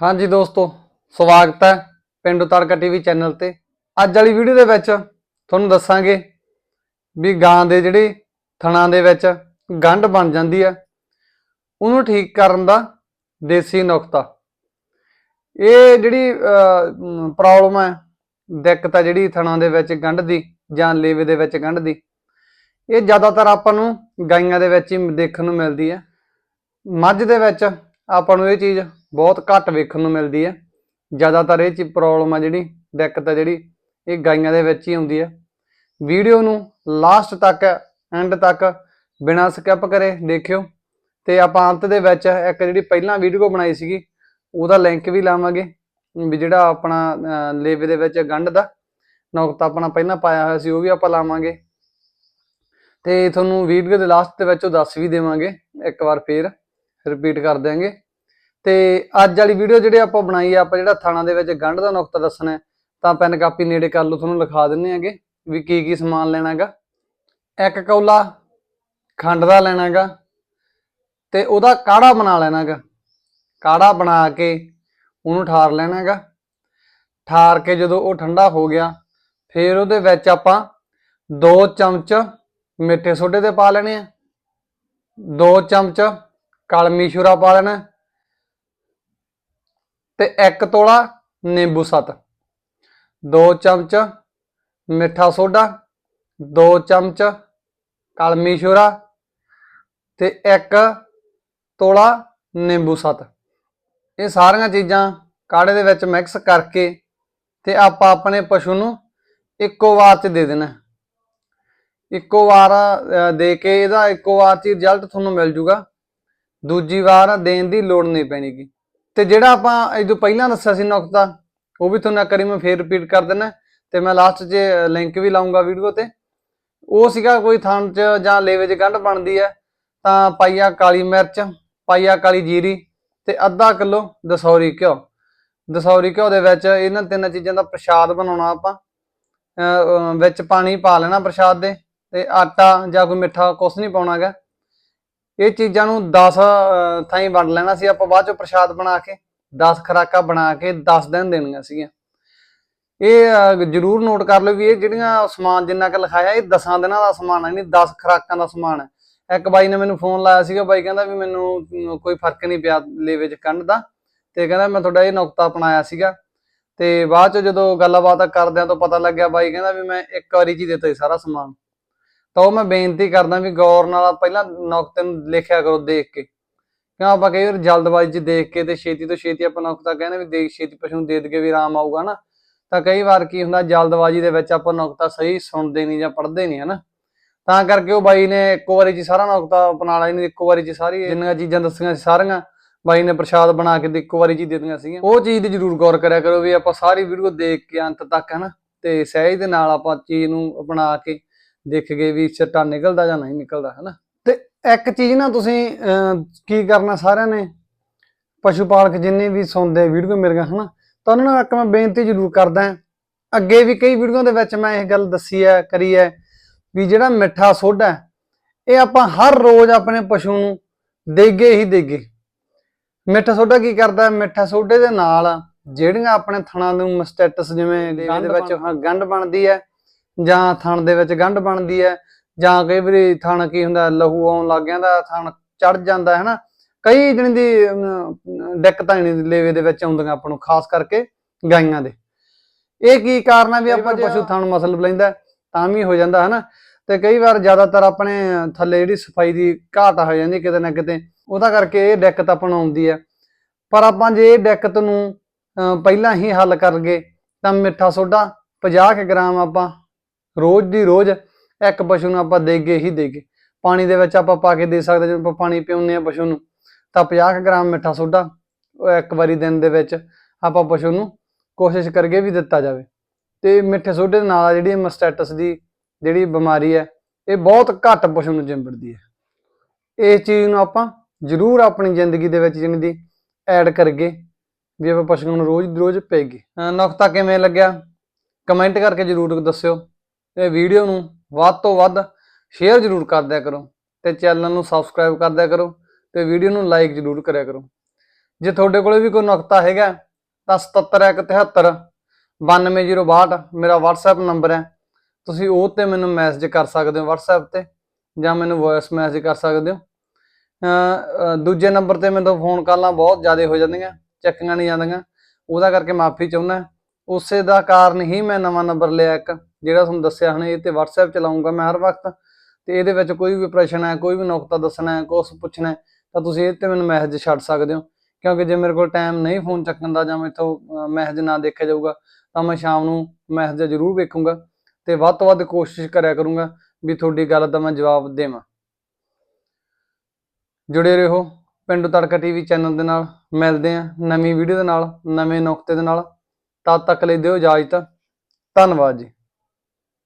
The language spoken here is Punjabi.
ਹਾਂਜੀ ਦੋਸਤੋ, ਸਵਾਗਤ ਹੈ ਪਿੰਡੂ ਤੜਕਾ ਟੀਵੀ ਚੈਨਲ ਤੇ। ਅੱਜ ਵਾਲੀ ਵੀਡੀਓ ਦੇ ਵਿੱਚ ਤੁਹਾਨੂੰ ਦੱਸਾਂਗੇ ਵੀ ਗਾਂ ਦੇ ਜਿਹੜੇ ਥਣਾਂ ਦੇ ਵਿੱਚ ਗੰਢ ਬਣ ਜਾਂਦੀ ਹੈ। ਉਹਨੂੰ ਠੀਕ ਕਰਨ ਦਾ ਦੇਸੀ ਨੁਕਤਾ। ਇਹ ਜਿਹੜੀ ਪ੍ਰੋਬਲਮ ਹੈ, ਦਿੱਕਤ ਹੈ ਜਿਹੜੀ ਥਣਾਂ ਦੇ ਵਿੱਚ ਗੰਢ ਦੀ ਜਾਂ ਲੇਵੇ ਦੇ ਵਿੱਚ ਗੰਢ ਦੀ, ਇਹ ਜ਼ਿਆਦਾਤਰ ਆਪਾਂ ਨੂੰ ਗਾਈਆਂ ਦੇ ਵਿੱਚ ਹੀ ਦੇਖਣ ਨੂੰ ਮਿਲਦੀ ਹੈ। ਮੱਝ ਦੇ ਵਿੱਚ ਆਪਾਂ ਨੂੰ ਇਹ ਚੀਜ਼ ਬਹੁਤ ਘੱਟ ਵੇਖਣ ਨੂੰ ਮਿਲਦੀ ਹੈ। ਜ਼ਿਆਦਾਤਰ ਇਹ ਚੀਜ਼ ਪ੍ਰੋਬਲਮ ਆ ਜਿਹੜੀ ਦਿੱਕਤ ਆ ਜਿਹੜੀ ਇਹ ਗਾਈਆਂ ਦੇ ਵਿੱਚ ਹੀ ਆਉਂਦੀ ਹੈ। ਵੀਡੀਓ ਨੂੰ ਲਾਸਟ ਤੱਕ ਐਂਡ ਤੱਕ ਬਿਨਾਂ ਸਕਿਪ ਕਰੇ ਦੇਖਿਓ। ਤੇ ਆਪਾਂ ਅੰਤ ਦੇ ਵਿੱਚ ਇੱਕ ਜਿਹੜੀ ਪਹਿਲਾਂ ਵੀਡੀਓ ਬਣਾਈ ਸੀਗੀ ਉਹਦਾ ਲਿੰਕ ਵੀ ਲਾਵਾਂਗੇ। ਵੀ ਜਿਹੜਾ ਆਪਣਾ ਅਹ, ਲੇਵੇ ਦੇ ਵਿੱਚ ਗੰਢ ਦਾ ਨੁਕਤਾ ਆਪਣਾ ਪਹਿਲਾਂ ਪਾਇਆ ਹੋਇਆ ਸੀ ਉਹ ਵੀ ਆਪਾਂ ਲਾਵਾਂਗੇ। ਤੇ ਤੁਹਾਨੂੰ ਵੀਡੀਓ ਦੇ ਲਾਸਟ ਦੇ ਵਿੱਚ ਉਹ ਦੱਸ ਵੀ ਦੇਵਾਂਗੇ ਇੱਕ ਵਾਰ ਫੇਰ ਰਿਪੀਟ ਕਰ ਦਿਆਂਗੇ। ਤੇ ਅੱਜ ਵਾਲੀ ਵੀਡੀਓ ਜਿਹੜੀ ਆਪਾਂ ਬਣਾਈ ਆ, ਆਪਾਂ ਜਿਹੜਾ ਥਾਣਾ ਦੇ ਵਿੱਚ ਗੰਢ ਦਾ ਨੁਕਤਾ ਦੱਸਣਾ ਤਾਂ ਪੈਨ ਕਾਪੀ ਨੇੜੇ ਕਰ ਲਓ, ਤੁਹਾਨੂੰ ਲਿਖਾ ਦਿੰਨੇ ਆਗੇ ਵੀ ਕੀ ਕੀ ਸਮਾਨ ਲੈਣਾਗਾ। ਇੱਕ ਕੌਲਾ ਖੰਡ ਦਾ ਲੈਣਾਗਾ ਤੇ ਉਹਦਾ ਕਾੜਾ ਬਣਾ ਲੈਣਾਗਾ। ਕਾੜਾ ਬਣਾ ਕੇ ਉਹਨੂੰ ਠਾਰ ਲੈਣਾਗਾ। ਠਾਰ ਕੇ ਜਦੋਂ ਉਹ ਠੰਡਾ ਹੋ ਗਿਆ, ਫਿਰ ਉਹਦੇ ਵਿੱਚ ਆਪਾਂ 2 ਚਮਚ ਮਿੱਠੇ ਸੋਡੇ ਦੇ ਪਾ ਲੈਣੇ ਆ 2 ਚਮਚ ਕਲਮੀ ਸ਼ੂਰਾ ਪਾ ਲੈਣਾ ਤੇ ਇੱਕ ਤੋਲਾ ਨਿੰਬੂ ਸੱਤ। 2 ਚਮਚ ਮਿੱਠਾ ਸੋਡਾ 2 ਚਮਚ ਕਲਮੀ ਸ਼ੂਰਾ ਤੇ ਇੱਕ ਤੋਲਾ ਨਿੰਬੂ ਸੱਤ। ਇਹ ਸਾਰੀਆਂ ਚੀਜ਼ਾਂ ਕਾੜੇ ਦੇ ਵਿੱਚ ਮਿਕਸ ਕਰਕੇ ਤੇ ਆਪਾਂ ਆਪਣੇ ਪਸ਼ੂ ਨੂੰ ਇੱਕੋ ਵਾਰ ਚ ਦੇ ਦੇਣਾ। ਇੱਕੋ ਵਾਰ ਦੇ ਕੇ ਇਹਦਾ ਇੱਕੋ ਵਾਰ ਚ ਰਿਜ਼ਲਟ ਤੁਹਾਨੂੰ ਮਿਲ ਜੂਗਾ। ਦੂਜੀ ਵਾਰ ਦੇਣ ਦੀ ਲੋੜ ਨਹੀਂ ਪੈਣੀਗੀ। ਤੇ ਜਿਹੜਾ ਆਪਾਂ ਇਹ ਤੋਂ ਪਹਿਲਾਂ ਦੱਸਿਆ ਸੀ ਨੁਕਤਾ, ਉਹ ਵੀ ਤੁਹਾਨੂੰ ਇੱਕ ਵਾਰੀ ਮੈਂ ਫੇਰ ਰਿਪੀਟ ਕਰ ਦਿੰਦਾ ਤੇ ਮੈਂ ਲਾਸਟ 'ਚ ਲਿੰਕ ਵੀ ਲਾਉਂਗਾ ਵੀਡੀਓ ਤੇ। ਉਹ ਸੀਗਾ ਕੋਈ ਥਣ 'ਚ ਜਾਂ ਲੇਵੇ 'ਚ ਗੰਢ ਬਣਦੀ ਹੈ, ਤਾਂ ਪਾਈਆ ਕਾਲੀ ਮਿਰਚ, ਪਾਈਆ ਕਾਲੀ ਜੀਰੀ ਤੇ ਅੱਧਾ ਕਿਲੋ ਦਸੌਰੀ ਘਿਓ। ਦਸੌਰੀ ਘਿਓ ਦੇ ਵਿੱਚ ਇਹਨਾਂ ਤਿੰਨ ਚੀਜ਼ਾਂ ਦਾ ਪ੍ਰਸ਼ਾਦ ਬਣਾਉਣਾ ਆਪਾਂ। ਵਿੱਚ ਪਾਣੀ ਪਾ ਲੈਣਾ ਪ੍ਰਸ਼ਾਦ ਦੇ, ਤੇ ਆਟਾ ਜਾਂ ਕੋਈ ਮਿੱਠਾ ਕੁਛ ਨਹੀਂ ਪਾਉਣਾਗਾ। ਇਹ ਚੀਜ਼ਾਂ ਨੂੰ 10 ਅਹ, ਥਾਈਂ ਵੰਡ ਲੈਣਾ ਸੀ ਆਪਾਂ ਬਾਅਦ ਚੋਂ ਪ੍ਰਸ਼ਾਦ ਬਣਾ ਕੇ 10 ਖਰਾਕਾਂ ਬਣਾ ਕੇ 10 ਦਿਨ ਦੇਣੀਆਂ ਸੀਗੀਆਂ। ਇਹ ਜ਼ਰੂਰ ਨੋਟ ਕਰ ਲਓ ਵੀ ਇਹ ਜਿਹੜੀਆਂ ਸਮਾਨ ਜਿੰਨਾ ਕਿ ਲਿਖਾਇਆ ਇਹ 10 ਦਿਨਾਂ ਦਾ ਸਮਾਨ ਹੈ ਨਹੀਂ 10 ਖਰਾਕਾਂ ਦਾ ਸਮਾਨ ਹੈ। ਇੱਕ ਬਾਈ ਨੇ ਮੈਨੂੰ ਫੋਨ ਲਾਇਆ ਸੀਗਾ ਬਾਈ ਕਹਿੰਦਾ ਵੀ ਮੈਨੂੰ ਕੋਈ ਫ਼ਰਕ ਨਹੀਂ ਪਿਆ ਲੇਵੇ ਚ ਕੰਢ ਦਾ। ਤੇ ਕਹਿੰਦਾ ਮੈਂ ਤੁਹਾਡਾ ਇਹ ਨੁਕਤਾ ਅਪਣਾਇਆ ਸੀਗਾ। ਤੇ ਬਾਅਦ ਚ ਜਦੋਂ ਗੱਲਬਾਤ ਕਰਦਿਆਂ ਤੋਂ ਪਤਾ ਲੱਗਿਆ ਬਾਈ ਕਹਿੰਦਾ ਵੀ ਮੈਂ ਇੱਕ ਵਾਰੀ ਚ ਹੀ ਦਿੱਤਾ ਸੀ ਸਾਰਾ ਸਮਾਨ। ਤਾਂ ਉਹ ਮੈਂ ਬੇਨਤੀ ਕਰਦਾ ਵੀ ਗੌਰ ਨਾਲ ਪਹਿਲਾਂ ਨੁਕਤੇ ਨੂੰ ਲਿਖਿਆ ਕਰੋ ਦੇਖ ਕੇ। ਕਿਉਂ ਆਪਾਂ ਕਈ ਵਾਰ ਜਲਦਬਾਜ਼ੀ 'ਚ ਦੇਖ ਕੇ ਤੇ ਛੇਤੀ ਤੋਂ ਛੇਤੀ ਆਪਾਂ ਨੁਕਤਾ ਕਹਿੰਦੇ ਵੀ ਦੇਖ, ਛੇਤੀ ਪਸ਼ੂ ਨੂੰ ਦੇ ਦਗੇ ਵੀ ਆਰਾਮ ਆਊਗਾ ਨਾ। ਤਾਂ ਕਈ ਵਾਰ ਕੀ ਹੁੰਦਾ ਜਲਦਬਾਜ਼ੀ ਦੇ ਵਿੱਚ ਆਪਾਂ ਨੁਕਤਾ ਸਹੀ ਸੁਣਦੇ ਨਹੀਂ ਜਾਂ ਪੜ੍ਹਦੇ ਨਹੀਂ, ਹਨਾ। ਤਾਂ ਕਰਕੇ ਉਹ ਬਾਈ ਨੇ ਇੱਕੋ ਵਾਰੀ 'ਚ ਸਾਰਾ ਨੁਕਤਾ ਅਪਣਾ ਲਿਆ ਨਹੀਂ ਇੱਕੋ ਵਾਰੀ 'ਚ ਸਾਰੀ ਜਿੰਨੀਆਂ ਚੀਜ਼ਾਂ ਦੱਸੀਆਂ ਸਾਰੀਆਂ, ਬਾਈ ਨੇ ਪ੍ਰਸ਼ਾਦ ਬਣਾ ਕੇ ਤੇ ਇੱਕੋ ਵਾਰੀ 'ਚ ਹੀ ਦੇ ਦਿੱਤੀਆਂ ਸੀਗੀਆਂ। ਉਹ ਚੀਜ਼ ਦੀ ਜ਼ਰੂਰ ਗੌਰ ਕਰਿਆ ਕਰੋ ਵੀ ਆਪਾਂ ਸਾਰੀ ਵੀਡੀਓ ਦੇਖ ਕੇ ਅੰਤ ਤੱਕ, ਹਨਾ। ਤੇ ਸਹਿਜ ਦੇ ਨਾਲ ਆਪਾਂ ਚੀਜ਼ ਨੂੰ ਅਪਣਾ ਕੇ ਦੇਖ ਗਏ ਵੀ ਸਿੱਟਾ ਨਿਕਲਦਾ ਜਾਂ ਨਹੀਂ ਨਿਕਲਦਾ ਹਨਾ ਤੇ ਇੱਕ ਚੀਜ਼ ਨਾ ਤੁਸੀਂ ਕੀ ਕਰਨਾ ਸਾਰਿਆਂ ਨੇ ਪਸ਼ੂ ਪਾਲਕ ਜਿੰਨੇ ਵੀ ਸੁਣਦੇ ਵੀਡੀਓ ਮੇਰੀਆਂ ਹਨਾ ਤਾਂ ਉਹਨਾਂ ਨੂੰ ਇੱਕ ਮੈਂ ਬੇਨਤੀ ਜ਼ਰੂਰ ਕਰਦਾ ਹਾਂ। ਅੱਗੇ ਵੀ ਕਈ ਵੀਡੀਓ ਦੇ ਵਿੱਚ ਮੈਂ ਇਹ ਗੱਲ ਦੱਸੀ ਹੈ ਕਰੀ ਹੈ ਵੀ ਜਿਹੜਾ ਮਿੱਠਾ ਸੋਡਾ ਹੈ, ਇਹ ਆਪਾਂ ਹਰ ਰੋਜ਼ ਆਪਣੇ ਪਸ਼ੂ ਨੂੰ ਦੇਗੇ ਹੀ ਦੇਗੇ ਮਿੱਠਾ ਸੋਡਾ ਕੀ ਕਰਦਾ ਹੈ? ਮਿੱਠਾ ਸੋਡੇ ਦੇ ਨਾਲ ਜਿਹੜੀਆਂ ਆਪਣੇ ਥਣਾਂ ਨੂੰ ਮਸਟੈਟਸ ਜਿਵੇਂ ਦੇ ਵਿੱਚ ਹਾਂ ਗੰਢ ਬਣਦੀ ਹੈ ਜਾਂ ਥਣ ਦੇ ਵਿੱਚ ਗੰਢ ਬਣਦੀ ਹੈ ਜਾਂ ਕਈ ਵਾਰੀ ਥਣ ਕੀ ਹੁੰਦਾ ਲਹੂ ਆਉਣ ਲੱਗ ਜਾਂਦਾ ਥਣ ਚੜ ਜਾਂਦਾ ਹੈ ਨਾ? ਕਈ ਦਿਨ ਦੀ ਦਿੱਕਤਾਂ ਨੇ ਲੇਵੇ ਦੇ ਵਿੱਚ ਆਉਂਦੀਆਂ ਆਪਾਂ ਨੂੰ ਖਾਸ ਕਰਕੇ ਗਾਈਆਂ ਦੇ। ਇਹ ਕੀ ਕਾਰਨ ਹੈ ਵੀ ਆਪਾਂ ਪਸ਼ੂ ਥਣ ਮਸਲ ਲੈਂਦਾ ਤਾਂ ਵੀ ਹੋ ਜਾਂਦਾ ਹੈ ਨਾ? ਤੇ ਕਈ ਵਾਰ ਜ਼ਿਆਦਾਤਰ ਆਪਣੇ ਥੱਲੇ ਜਿਹੜੀ ਸਫ਼ਾਈ ਦੀ ਘਾਟ ਹੋ ਜਾਂਦੀ ਕਿਤੇ ਨਾ ਕਿਤੇ ਉਹਦਾ ਕਰਕੇ ਇਹ ਦਿੱਕਤ ਆਪਾਂ ਨੂੰ ਆਉਂਦੀ ਹੈ। ਪਰ ਆਪਾਂ ਜੇ ਇਹ ਦਿੱਕਤ ਨੂੰ ਪਹਿਲਾਂ ਹੀ ਹੱਲ ਕਰ ਗਏ ਤਾਂ ਮਿੱਠਾ ਸੋਡਾ 50 ਕੁ ਗ੍ਰਾਮ ਆਪਾਂ ਰੋਜ਼ ਦੀ ਰੋਜ਼ ਇੱਕ ਪਸ਼ੂ ਨੂੰ ਆਪਾਂ ਦੇਗੇ ਹੀ ਦੇਗੇ ਪਾਣੀ ਦੇ ਵਿੱਚ ਆਪਾਂ ਪਾ ਕੇ ਦੇ ਸਕਦੇ ਜਦੋਂ ਆਪਾਂ ਪਾਣੀ ਪਿਉਂਦੇ ਆ ਪਸ਼ੂ ਨੂੰ, ਤਾਂ 50 ਕੁ ਗ੍ਰਾਮ ਮਿੱਠਾ ਸੋਡਾ ਉਹ ਇੱਕ ਵਾਰੀ ਦਿਨ ਦੇ ਵਿੱਚ ਆਪਾਂ ਪਸ਼ੂ ਨੂੰ ਕੋਸ਼ਿਸ਼ ਕਰਕੇ ਵੀ ਦਿੱਤਾ ਜਾਵੇ। ਤੇ ਮਿੱਠੇ ਸੋਡੇ ਦੇ ਨਾਲ ਜਿਹੜੀ ਮਸਟੈਟਸ ਦੀ ਜਿਹੜੀ ਬਿਮਾਰੀ ਹੈ, ਇਹ ਬਹੁਤ ਘੱਟ ਪਸ਼ੂ ਨੂੰ ਜਿੰਬੜਦੀ ਹੈ। ਇਸ ਚੀਜ਼ ਨੂੰ ਆਪਾਂ ਜ਼ਰੂਰ ਆਪਣੀ ਜ਼ਿੰਦਗੀ ਦੇ ਵਿੱਚ ਜਿੰਨੀ ਦੀ ਐਡ ਕਰਗੇ ਵੀ ਆਪਾਂ ਪਸ਼ੂਆਂ ਨੂੰ ਰੋਜ਼ ਦੀ ਰੋਜ਼ ਪਏਗੀ ਨੁਕਤਾ ਕਿਵੇਂ ਲੱਗਿਆ? ਕਮੈਂਟ ਕਰਕੇ ਜ਼ਰੂਰ ਦੱਸਿਓ। ਤੇ ਵੀਡੀਓ ਨੂੰ ਵੱਧ ਤੋਂ ਵੱਧ ਸ਼ੇਅਰ ਜ਼ਰੂਰ ਕਰ ਦਿਆ ਕਰੋ ਤੇ ਚੈਨਲ ਨੂੰ ਸਬਸਕ੍ਰਾਈਬ ਕਰ ਦਿਆ ਕਰੋ ਤੇ ਵੀਡੀਓ ਨੂੰ ਲਾਈਕ ਜ਼ਰੂਰ ਕਰਿਆ ਕਰੋ। ਜੇ ਤੁਹਾਡੇ ਕੋਲੇ ਵੀ ਕੋਈ ਨੁਕਤਾ ਹੈਗਾ ਤਾਂ 77173 92062 ਮੇਰਾ WhatsApp ਨੰਬਰ ਹੈ। ਤੁਸੀਂ ਉਹ ਤੇ ਮੈਨੂੰ ਮੈਸੇਜ ਕਰ ਸਕਦੇ ਹੋ WhatsApp ਤੇ ਜਾਂ ਮੈਨੂੰ ਵੌਇਸ ਮੈਸੇਜ ਕਰ ਸਕਦੇ ਹੋ। ਦੂਜੇ ਨੰਬਰ ਤੇ ਮੈਨੂੰ ਫੋਨ ਕਾਲਾਂ ਬਹੁਤ ਜ਼ਿਆਦਾ ਹੋ ਜਾਂਦੀਆਂ, ਚੱਕੀਆਂ ਨਹੀਂ ਜਾਂਦੀਆਂ। ਉਹਦਾ ਕਰਕੇ ਮਾਫੀ ਚਾਹੁੰਦਾ। ਉਸੇ ਦਾ ਕਾਰਨ ਹੀ ਮੈਂ ਨਵਾਂ ਨੰਬਰ ਲਿਆ ਇੱਕ। ਜਿਹੜਾ ਤੁਹਾਨੂੰ ਦੱਸਿਆ ਹੁਣ ਇਹ ਤੇ WhatsApp ਚਲਾਉਂਗਾ ਮੈਂ ਹਰ ਵਕਤ। ਤੇ ਇਹਦੇ ਵਿੱਚ ਕੋਈ ਵੀ ਪ੍ਰਸ਼ਨ ਹੈ, ਕੋਈ ਵੀ ਨੁਕਤਾ ਦੱਸਣਾ ਹੈ, ਕੁਛ ਪੁੱਛਣਾ ਤਾਂ ਤੁਸੀਂ ਇਹ ਤੇ ਮੈਨੂੰ ਮੈਸੇਜ ਛੱਡ ਸਕਦੇ ਹੋ। ਕਿਉਂਕਿ ਜੇ ਮੇਰੇ ਕੋਲ ਟਾਈਮ ਨਹੀਂ ਫੋਨ ਚੱਕਣ ਦਾ ਜਾਂ ਮੈਥੋਂ ਮੈਸੇਜ ਨਾ ਦੇਖਿਆ ਜਾਊਗਾ, ਤਾਂ ਮੈਂ ਸ਼ਾਮ ਨੂੰ ਮੈਸੇਜ ਜ਼ਰੂਰ ਵੇਖੂੰਗਾ ਤੇ ਵੱਧ ਤੋਂ ਵੱਧ ਕੋਸ਼ਿਸ਼ ਕਰਿਆ ਕਰੂੰਗਾ ਵੀ ਤੁਹਾਡੀ ਗੱਲ ਦਾ ਮੈਂ ਜਵਾਬ ਦੇਵਾਂ। ਜੁੜੇ ਰਹੋ ਪਿੰਡੂ ਤੜਕਾ ਟੀਵੀ ਚੈਨਲ ਦੇ ਨਾਲ। ਮਿਲਦੇ ਆ ਨਵੀਂ ਵੀਡੀਓ ਦੇ ਨਾਲ, ਨਵੇਂ ਨੁਕਤੇ ਦੇ ਨਾਲ। ਤਦ ਤੱਕ ਲਈ ਦਿਓ ਇਜਾਜ਼ਤ। ਧੰਨਵਾਦ ਜੀ।